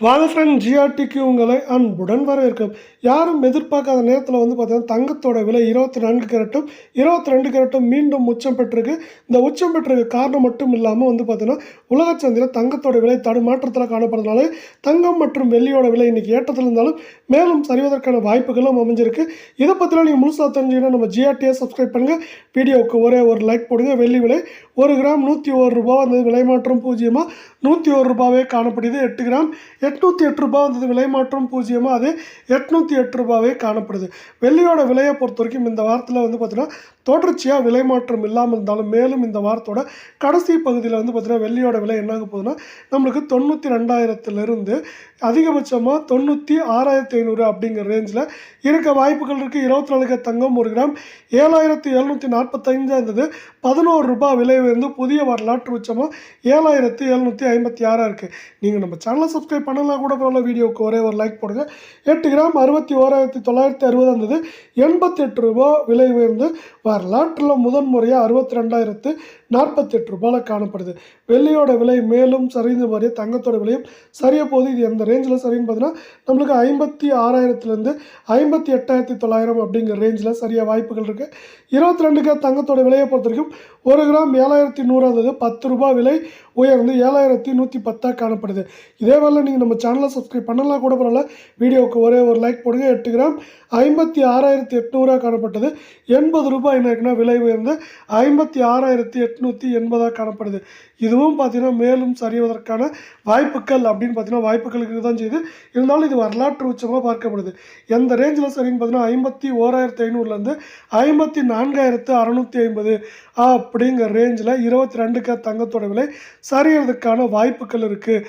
வாங்க ஃப்ரெண்ட் ஜிஆர்டிக்கு உங்களை அன்புடன் வரவேற்கும். யாரும் எதிர்பார்க்காத நேரத்தில் வந்து பார்த்தீங்கன்னா தங்கத்தோட விலை இருபத்தி நான்கு கேரட்டும் இருபத்தி ரெண்டு கேரட்டும் மீண்டும் உச்சம் பெற்றிருக்கு. இந்த உச்சம் பெற்றிருக்க காரணம் மட்டும் இல்லாமல் வந்து பார்த்தீங்கன்னா உலக சந்தையில் தங்கத்தோட விலை தடுமாற்றத்தில் காணப்படுறதுனால தங்கம் மற்றும் வெள்ளியோட விலை இன்றைக்கி ஏற்றத்தில் இருந்தாலும் மேலும் சரிவதற்கான வாய்ப்புகளும் அமைஞ்சிருக்கு. இதை பற்றிலாம் நீங்கள் முழுசாக தெரிஞ்சுக்கணும் நம்ம ஜிஆர்டியை சப்ஸ்கிரைப் பண்ணுங்கள் வீடியோவுக்கு ஒரே ஒரு லைக் போடுங்க. வெள்ளி விலை ஒரு கிராம் நூற்றி ஒரு ரூபா அந்த விலை மாற்றம் பூஜ்ஜியமாக நூற்றி ஒரு ரூபாவே காணப்படுது. எட்டு கிராம் எட்நூற்றி எட்டு ரூபா வந்தது. விலை மாற்றம் பூஜ்ஜியமாக அது எட்நூற்றி எட்டு ரூபாவே காணப்படுது. வெள்ளியோட விலையை பொறுத்த வரைக்கும் இந்த வாரத்தில் வந்து பார்த்திங்கன்னா தொடர்ச்சியாக விலை மாற்றம் இல்லாமல் இருந்தாலும் மேலும் இந்த வாரத்தோட கடைசி பகுதியில் வந்து பார்த்திங்கன்னா வெள்ளியோட விலை என்னாக போகுதுன்னா நம்மளுக்கு தொண்ணூற்றி ரெண்டாயிரத்துலேருந்து அதிகபட்சமாக தொண்ணூற்றி ஆறாயிரத்தி ஐநூறு அப்படிங்கிற ரேஞ்சில் இருக்க வாய்ப்புகள் இருக்குது இருபத்தி நாலு தங்கம் ஒரு கிராம் ஏழாயிரத்தி எழுநூற்றி நாற்பத்தைந்து இருந்தது பதினோரு ரூபாய் விலை வந்து புதிய வரலாற்று உச்சமாக ஏழாயிரத்தி எழுநூற்றி ஐம்பத்தி ஆறாக இருக்குது நீங்கள் நம்ம சேனலை சப்ஸ்கிரைப் பண்ணலாம் கூட பரவாயில்ல வீடியோவுக்கு ஒரே ஒரு லைக் போடுங்க. எட்டு கிராம் அறுபத்தி ஓராயிரத்தி தொள்ளாயிரத்தி அறுபது இருந்தது எண்பத்தி எட்டு ரூபா விலை உயர்ந்து வரலாற்றில் முதன் முறையாக அறுபத்தி ரெண்டாயிரத்து நாற்பத்தெட்டு ரூபாயில் காணப்படுது. வெள்ளியோட விலை மேலும் சரிந்த மாதிரியே தங்கத்தோட விலையும் சரிய போது இது எந்த ரேஞ்சில் சரின்னு பார்த்தீங்கன்னா நம்மளுக்கு ஐம்பத்தி ஆறாயிரத்துலேருந்து ஐம்பத்தி எட்டாயிரத்தி தொள்ளாயிரம் அப்படிங்கிற ரேஞ்சில் சரியாக வாய்ப்புகள் இருக்குது இருபத்தி ரெண்டுக்கு தங்கத்தோட விலையை பொறுத்த வரைக்கும் ஒரு கிராம் ஏழாயிரத்தி நூறு இருந்தது பத்து ரூபாய் விலை உயர்ந்து ஏழாயிரத்தி நூற்றி பத்தாக காணப்படுது. இதே வேலை நீங்கள் நம்ம சேனலை சப்ஸ்கிரைப் பண்ணலாம் கூட பரவாயில்ல. வீடியோவுக்கு ஒரே ஒரு லைக் போடுங்க. எட்டு கிராம் ஐம்பத்தி ஆறாயிரத்தி எட்நூறுரூவா காணப்பட்டது. எண்பது ரூபாய் என்ன விலை உயர்ந்து ஐம்பத்தி ஆறாயிரத்தி எட்நூற்றி எண்பதாக காணப்படுது. இதுவும் பார்த்தீங்கன்னா மேலும் சரிவதற்கான வாய்ப்புகள் அப்படின்னு பார்த்தீங்கன்னா வாய்ப்புகளுக்கு தான் செய்யுது. இருந்தாலும் இது வரலாற்று உச்சமாக பார்க்கப்படுது. எந்த ரேஞ்சில் சரின்னு பார்த்தீங்கன்னா ஐம்பத்தி ஓராயிரத்தி ஐநூறுலேருந்து ஐம்பத்தி நான்காயிரத்து அறநூற்றி ஐம்பது அப்படிங்கிற ரேஞ்சில் இருபத்தி ரெண்டுக்கு தங்கத்தோட விலை. சரியறதுக்கான வாய்ப்புகள் இருக்குது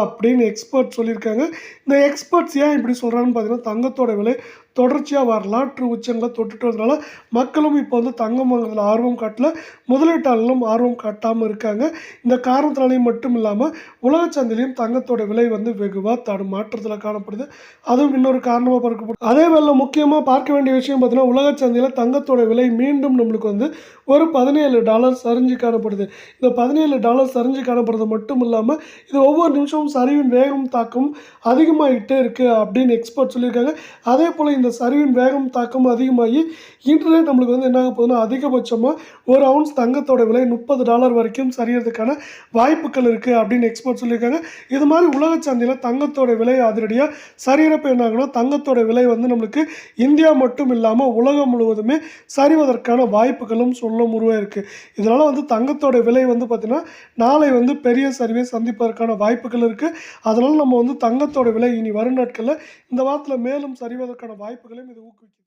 அப்படின்னு எக்ஸ்பர்ட் சொல்லியிருக்காங்க. இந்த எக்ஸ்பர்ட்ஸ் ஏன் இப்படி சொல்கிறாங்கன்னு பார்த்தீங்கன்னா தங்கத்தோட விலை தொடர்ச்சியாக வரலாற்று உச்சங்களை தொட்டுட்டு வரதுனால மக்களும் இப்போ வந்து தங்கம் வாங்குறதுல ஆர்வம் காட்டல. முதலீட்டாளர்களும் ஆர்வம் காட்டாமல் இருக்காங்க. இந்த காரணத்தினாலையும் மட்டும் இல்லாமல் உலக சந்தையிலையும் தங்கத்தோட விலை வந்து வெகுவாக தடு மாற்றத்தில் காணப்படுது. அதுவும் இன்னொரு காரணமாக பார்க்கப்படுது அதே வேலை முக்கியமாக பார்க்க வேண்டிய விஷயம் பார்த்தீங்கன்னா உலக சந்தையில் தங்கத்தோட விலை மீண்டும் நம்மளுக்கு வந்து ஒரு பதினேழு டாலர் சரிஞ்சு காணப்படுது. இந்த பதினேழு டாலர் சரிஞ்சு காணப்படுறது மட்டும் இல்லாமல் இது ஒவ்வொரு நிமிஷமும் சரிவின் வேகம் தாக்கம் அதிகமாகிட்டே இருக்குது அப்படின்னு எக்ஸ்பர்ட் சொல்லியிருக்காங்க. அதே போல் இந்த சரிவின் வேகம் தாக்கம் அதிகமாகி இன்று நம்மளுக்கு வந்து என்ன ஆக போகுதுன்னா அதிகபட்சமாக ஒரு அவுன்ஸ் தங்கத்தோட விலை முப்பது டாலர் வரைக்கும் சரியறதுக்கான வாய்ப்புகள் இருக்குது அப்படின்னு எக்ஸ்பர்ட் சொல்லியிருக்காங்க. இது மாதிரி உலக சந்தையில் தங்கத்தோட விலை அதிரடியாக சரியறப்ப என்ன ஆகுனா தங்கத்தோட விலை வந்து நம்மளுக்கு இந்தியா மட்டும் இல்லாமல் உலகம் முழுவதுமே சரிவதற்கான வாய்ப்புகளும் சொல்லும் உருவாயிருக்கு இதனால் வந்து தங்கத்தோட விலை வந்து பார்த்திங்கன்னா நாளை வந்து பெரிய சரிவை சந்திப்பதற்கான வாய்ப்புகள் இருக்குது அதனால் நம்ம வந்து தங்கத்தோட விலை இனி வரும் நாட்களில் இந்த வாரத்தில் மேலும் சரிவதற்கான வாய்ப்பு வாய்ப்புகளையும் இது ஊக்குவிக்குது